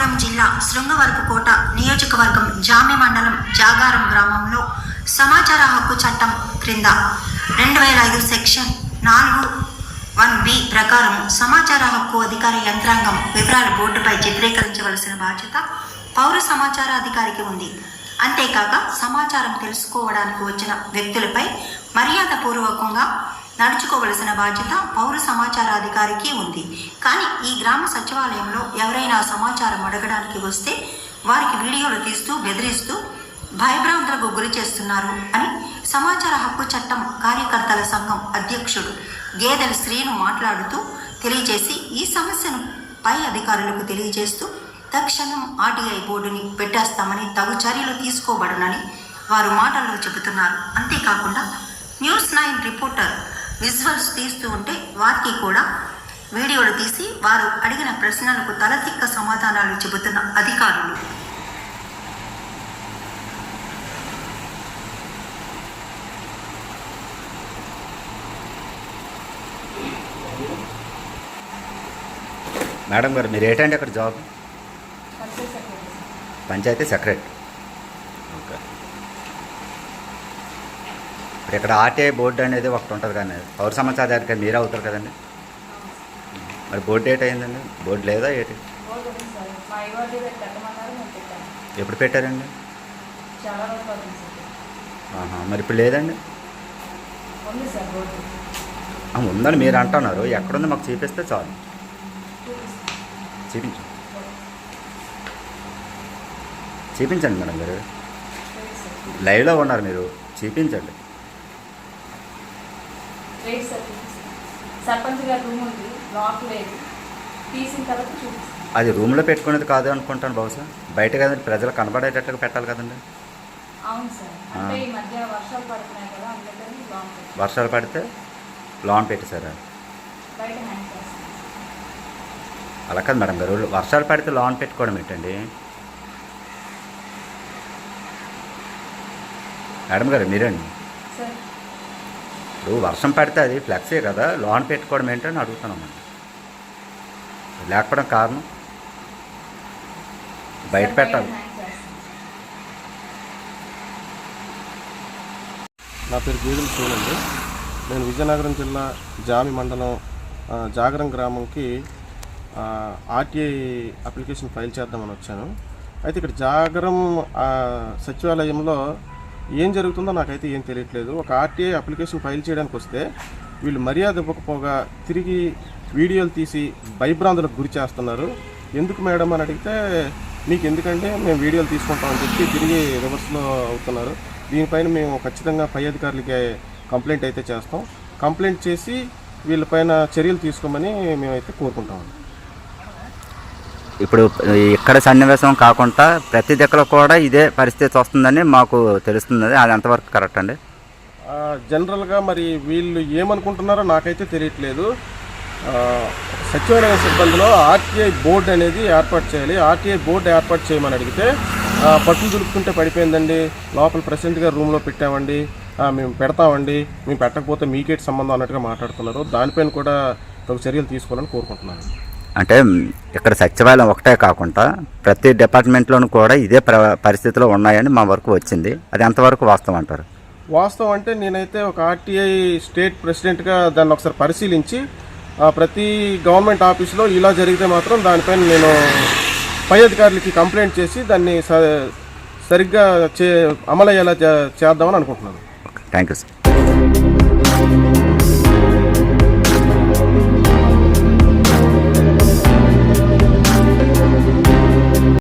విజయనగరం జిల్లా శృంగవరపుకోట నియోజకవర్గం జామి మండలం జాగారం గ్రామంలో సమాచార హక్కు చట్టం క్రింద రెండు వేల ఐదు సెక్షన్ నాలుగు వన్ బి ప్రకారం సమాచార హక్కు అధికార యంత్రాంగం వివరాలు బోర్డుపై చిత్రీకరించవలసిన బాధ్యత పౌర సమాచార అధికారికి ఉంది. అంతేకాక సమాచారం తెలుసుకోవడానికి వచ్చిన వ్యక్తులపై మర్యాదపూర్వకంగా నడుచుకోవలసిన బాధ్యత పౌర సమాచార అధికారికి ఉంది. కానీ ఈ గ్రామ సచివాలయంలో ఎవరైనా సమాచారం అడగడానికి వస్తే వారికి వీడియోలు తీస్తూ బెదిరిస్తూ భయభ్రాంతులకు గురి చేస్తున్నారు అని సమాచార హక్కు చట్టం కార్యకర్తల సంఘం అధ్యక్షుడు గేదెల శ్రీను మాట్లాడుతూ తెలియజేసి ఈ సమస్యను పై అధికారులకు తెలియజేస్తూ తక్షణం ఆర్టీఐ బోర్డుని పెట్టేస్తామని తగు చర్యలు తీసుకోబడునని వారు మాటల్లో చెబుతున్నారు. అంతేకాకుండా న్యూస్ నైన్ రిపోర్టర్ విజువల్స్ తీస్తూ ఉంటే వారికి కూడా వీడియోలు తీసి వారు అడిగిన ప్రశ్నలకు తలతిక్క సమాధానాలు చెబుతున్న అధికారులు. మేడం గారు మీరు ఏంటండి అక్కడ జాబ్? పంచాయతీ సెక్రటరీ. ఓకే. ఇప్పుడు ఇక్కడ ఆర్టీఐ బోర్డు అనేది ఒకటి ఉంటుంది కానీ పౌర సమాచార అధికారి మీరే అవుతారు కదండి. మరి బోర్డు ఏట్ అయిందండి? బోర్డు లేదా ఏంటి? ఎప్పుడు పెట్టారండి? ఆహా, మరి ఇప్పుడు లేదండి? ఉందని మీరు అంటున్నారు. ఎక్కడుంది మాకు చూపిస్తే చాలు. చూపించు. చూపించండి చూపించండి మేడం మీరు లైవ్లో ఉన్నారు మీరు. చూపించండి. రేట్ సార్ చూపిస్తాను సర్పంచ్ గారి రూమ్ ఉంది లాక్ లేదు. తీసిన తర్వాత చూపిస్తాను. అది రూమ్లో పెట్టుకునేది కాదు అనుకుంటాను బహుశా బయట కదండి ప్రజలు కనబడేటట్టుగా పెట్టాలి కదండి. అవును సార్. అంటే ఈ మధ్య వర్షాలు పడుతున్నాయి కదా అందుకని పెట్టాను. వర్షాలు పడితే లాన్ పెట్టేశారా? బయట హ్యాంగ్ చేస్తాను అలా కాదు మేడం గారు వర్షాలు పడితే లాన్ పెట్టుకోవడం ఏంటండి? మేడం గారు మీరండి. సార్ ఇప్పుడు వర్షం పడితే అది ఫ్లెక్సే కదా లాన్ పెట్టుకోవడం ఏంటని అడుగుతున్నామండి లేకపోవడం కారణం? బయట పెట్టాలి. నా పేరు గేదెల శివనండి నేను విజయనగరం జిల్లా జామి మండలం జాగరం గ్రామంకి ఆ, ఆర్టీఐ అప్లికేషన్ ఫైల్ చేద్దామని వచ్చాను. అయితే ఇక్కడ జాగరం సచివాలయంలో ఏం జరుగుతుందో నాకైతే ఏం తెలియట్లేదు. ఒక ఆర్టీఐ అప్లికేషన్ ఫైల్ చేయడానికి వస్తే వీళ్ళు మర్యాద ఇవ్వకపోగా తిరిగి వీడియోలు తీసి భయభ్రాంతులకు గురి చేస్తున్నారు. ఎందుకు మేడం అని అడిగితే మీకు ఎందుకంటే మేము వీడియోలు తీసుకుంటామని చెప్పి తిరిగి రివర్స్లో అవుతున్నారు. దీనిపైన మేము ఖచ్చితంగా పై అధికారులకి కంప్లైంట్ అయితే చేస్తాం. కంప్లైంట్ చేసి వీళ్ళపైన చర్యలు తీసుకోమని మేమైతే కోరుకుంటామండి ఇప్పుడు ఇక్కడ సన్నివేశం కాకుండా ప్రతి దిక్కలో కూడా ఇదే పరిస్థితి వస్తుందని మాకు తెలుస్తుంది అది ఎంతవరకు కరెక్ట్ అండి? జనరల్గా మరి వీళ్ళు ఏమనుకుంటున్నారో నాకైతే తెలియట్లేదు. సచివాలయ సిబ్బందిలో ఆర్టీఐ బోర్డు అనేది ఏర్పాటు చేయాలి. ఆర్టీఐ బోర్డు ఏర్పాటు చేయమని అడిగితే ఆ, పట్టులు పడిపోయిందండి. లోపల ప్రెసిడెంట్గా రూమ్లో పెట్టామండి. మేము పెడతామండి. మేము పెట్టకపోతే మీకేటి సంబంధం అన్నట్టుగా మాట్లాడుతున్నారు. దానిపైన కూడా తగు చర్యలు తీసుకోవాలని కోరుకుంటున్నాను. అంటే ఇక్కడ సచివాలయం ఒకటే కాకుండా ప్రతి డిపార్ట్మెంట్లోనూ కూడా ఇదే ప్ర పరిస్థితిలో ఉన్నాయని మా వరకు వచ్చింది. అది ఎంతవరకు వాస్తవం అంటారు? వాస్తవం అంటే నేనైతే ఒక ఆర్టీఐ స్టేట్ ప్రెసిడెంట్గా దాన్ని ఒకసారి పరిశీలించి ప్రతి గవర్నమెంట్ ఆఫీస్లో ఇలా జరిగితే మాత్రం దానిపైన నేను పై అధికారులకి కంప్లైంట్ చేసి దాన్ని సరిగ్గా చే అమలయ్యేలా చేద్దామని అనుకుంటున్నాను. Thank you sir.